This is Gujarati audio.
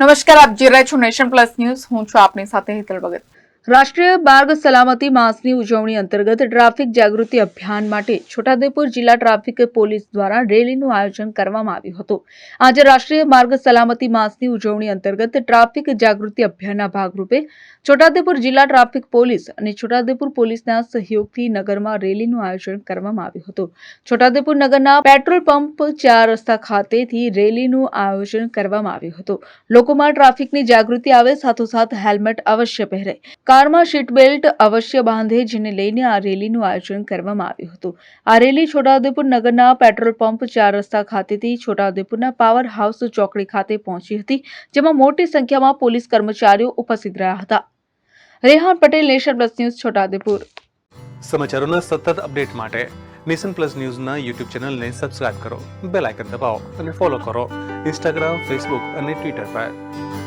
નમસ્કાર આપ જે રહ્યા છો નેશન પ્લસ ન્યૂઝ. હું છું આપની સાથે હિતલ ભગત. રાષ્ટ્રીય માર્ગ સલામતી માસની ઉજવણી અંતર્ગત ટ્રાફિક જાગૃતિ અભિયાન માટે છોટાઉદેપુર જિલ્લા ટ્રાફિક પોલીસ દ્વારા રેલીનું આયોજન કરવામાં આવ્યું હતું. આજે રાષ્ટ્રીય માર્ગ સલામતી માસની ઉજવણી અંતર્ગત ટ્રાફિક જાગૃતિ અભિયાનના ભાગરૂપે છોટાઉદેપુર જિલ્લા ટ્રાફિક પોલીસ અને છોટાઉદેપુર પોલીસના સહયોગથી નગરમાં રેલીનું આયોજન કરવામાં આવ્યું હતું. છોટાઉદેપુર નગરના પેટ્રોલ પંપ ચાર રસ્તા ખાતેથી રેલીનું આયોજન કરવામાં આવ્યું હતું. લોકોમાં ટ્રાફિકની જાગૃતિ આવે, સાથોસાથ હેલ્મેટ અવશ્ય પહેરે કારમાં સીટ બેલ્ટ અવશ્ય બાંધે, જેને લઈને આ રેલીનું આયોજન કરવામાં આવ્યું હતું. આ રેલી છોટાઉદેપુર નગરના પેટ્રોલ પંપ ચાર રસ્તા ખાતેથી છોટાઉદેપુરના પાવર હાઉસ ચોકડી ખાતે પહોંચી હતી, જેમાં મોટી સંખ્યામાં પોલીસ કર્મચારીઓ ઉપસ્થિત રહ્યા હતા. Rehan Patel, Nation Plus News, Chhota Udepur. સમાચારોના સતત અપડેટ માટે નેશન પ્લસ ન્યૂઝના યુટ્યુબ ચેનલને સબસ્ક્રાઇબ કરો, બેલ આઇકન દબાવો અને ફોલો કરો ઇન્સ્ટાગ્રામ, ફેસબુક અને ટ્વિટર પર.